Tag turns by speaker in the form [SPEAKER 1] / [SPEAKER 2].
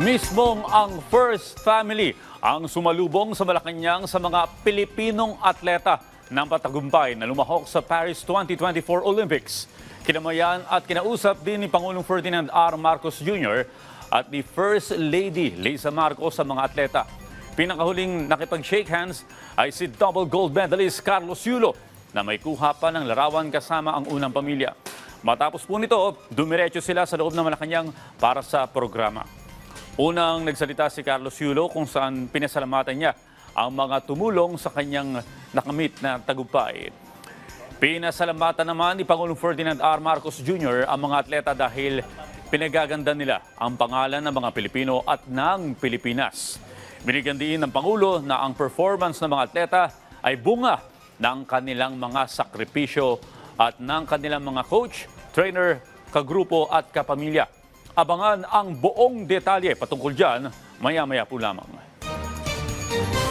[SPEAKER 1] Mismong ang First Family ang sumalubong sa Malacanang sa mga Pilipinong atleta ng patagumpay na lumahok sa Paris 2024 Olympics. Kinamayan at kinausap din ni Pangulong Ferdinand R. Marcos Jr. at ni First Lady Lisa Marcos sa mga atleta. Pinakahuling nakipag-shake hands ay si double gold medalist Carlos Yulo na may kuha pa ng larawan kasama ang unang pamilya. Matapos po nito, dumiretso sila sa loob ng Malacanang para sa programa. Unang nagsalita si Carlos Yulo kung saan pinasalamatan niya ang mga tumulong sa kanyang nakamit na tagumpay. Pinasalamatan naman ni Pangulong Ferdinand R. Marcos Jr. ang mga atleta dahil pinagaganda nila ang pangalan ng mga Pilipino at ng Pilipinas. Binigyan din ng Pangulo na ang performance ng mga atleta ay bunga ng kanilang mga sakripisyo at ng kanilang mga coach, trainer, kagrupo at kapamilya. Abangan ang buong detalye patungkol dyan maya-maya po lamang.